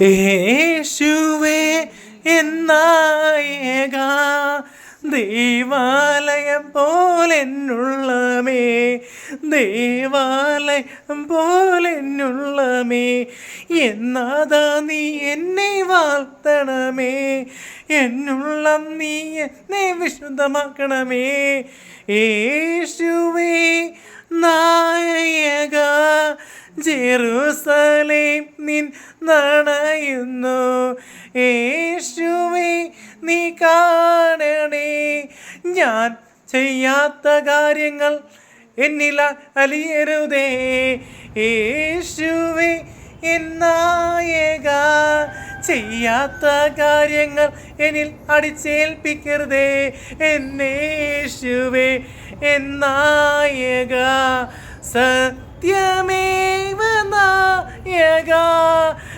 യേശുവേ എന്നായേക ദേവാലയം പോലെന്നുള്ളമേ ദേവാലയം പോലെന്നുള്ളമേ എന്നാതാ നീ എന്നെ വാഴ്ത്തണമേ എന്നുള്ളം നീ എന്നെ വിശുദ്ധമാക്കണമേ. യേശുവേ നായക ജെറുസലേം നിൻ നണയുന്നു യേശുവേ നീ കാണണേ. ഞാൻ ചെയ്യാത്ത കാര്യങ്ങൾ എന്നില അലിയരുതേ. യേശുവേ എന്നായക ചെയ്യാത്ത കാര്യങ്ങൾ എന്നിൽ അടിച്ചേൽപ്പിക്കരുതേ. എന്നേശുവേ എന്നായക സത്യമേവ നായക.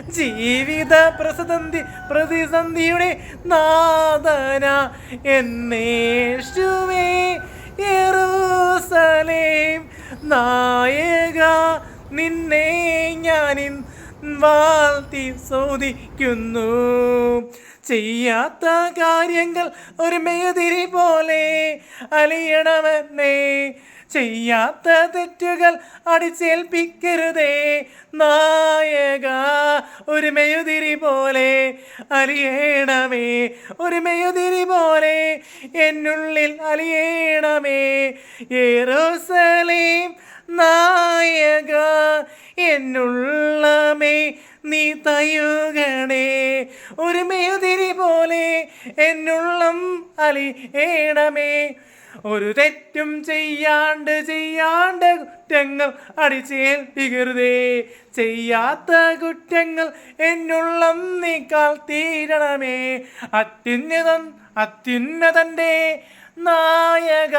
ജീവിത പ്രസന്ധി പ്രതിസന്ധിയുടെ നാദന എന്നേശുവേ യെറൂസലേം നായക. നിന്നെ ഞാനിൻ വാഴ്ത്തി സോദിക്കുന്നു ചെയ്യാത്ത കാര്യങ്ങൾ ഒരു മേതിരി പോലെ അലിയണമെന്നേ. ചെയ്യാത്ത തെറ്റുകൾ അടിച്ചേൽപ്പിക്കരുതേ. നായക ഒരു മെയുതിരി പോലെ അലിയേണമേ. ഒരു മെയുതിരി പോലെ എന്നുള്ളിൽ അലിയേണമേ. യേറോസലേം നായക എന്നുള്ളമേ നീ തയുകണേ ഒരു മേതിരി പോലെ എന്നുള്ളം അലിയേണമേ. ഒരു തെറ്റും ചെയ്യാണ്ട് ചെയ്യാണ്ട് കുറ്റങ്ങൾ അടിച്ചേൽപ്പിക്കരുതേ ചെയ്യാത്ത കുറ്റങ്ങൾ എന്നുള്ളം നീക്കാൽ തീരണമേ. അത്യുന്നതൻ അത്യുന്നതന്റെ നായക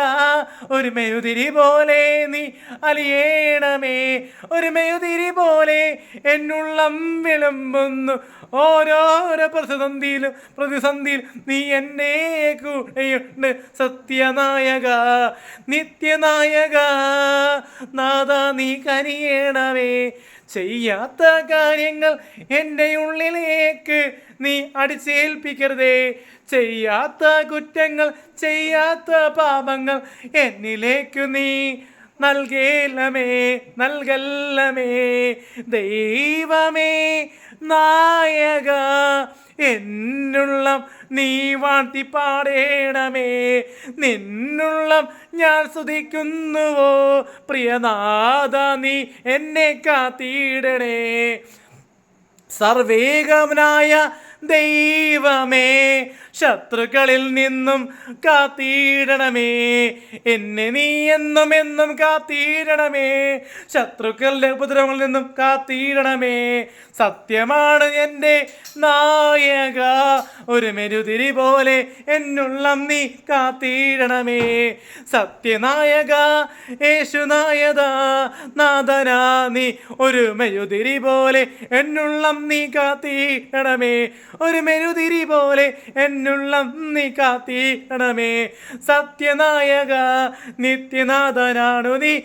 ഒരു മെഴുതിരി പോലെ നീ അലിയേണമേ. ഒരു മെഴുതിരി പോലെ എന്നുള്ളം വിളമ്പുന്നു. ഓരോരോ പ്രതിസന്ധിയിലും പ്രതിസന്ധിയിൽ നീ എന്നെ കൂടെയുണ്ട് സത്യനായക നിത്യനായക. നാഥ നീ കനിയണമേ. ചെയ്യാത്ത കാര്യങ്ങൾ എന്റെ ഉള്ളിലേക്ക് നീ അടിച്ചേൽപ്പിക്കരുതേ. ചെയ്യാത്ത കുറ്റങ്ങൾ ചെയ്യാത്ത പാപങ്ങൾ എന്നിലേക്ക് നീ നൽകേലമേ നൽകല്ലമേ. ദൈവമേ നായക എന്നുള്ളം നീ വാഴ്ത്തി പാടേണമേ. നിന്നുള്ളം ഞാൻ സ്തുതിക്കുന്നുവോ. പ്രിയനാഥ നീ എന്നെ കാത്തിടണേ. സർവേഗമനായ ദൈവമേ ശത്രുക്കളിൽ നിന്നും കാത്തിടണമേ എന്നെ നീ എന്നും എന്നും കാത്തിടണമേ ശത്രുക്കളുടെ ഉപദ്രവങ്ങളിൽ നിന്നും കാത്തിടണമേ സത്യമാണ് എന്റെ നായക. ഒരു മെരുതിരി പോലെ എന്നുള്ളം നീ കാത്തിടണമേ സത്യനായക യേശുനായക നാഥനാ നീ ഒരു മെഴുതിരി പോലെ എന്നുള്ളം നീ കാത്തിടണമേ ഒരു മെരുതിരി പോലെ എന്നുള്ളം നീ കാത്തിടണമേ. സത്യനായക നിത്യനാഥനാണു നീ.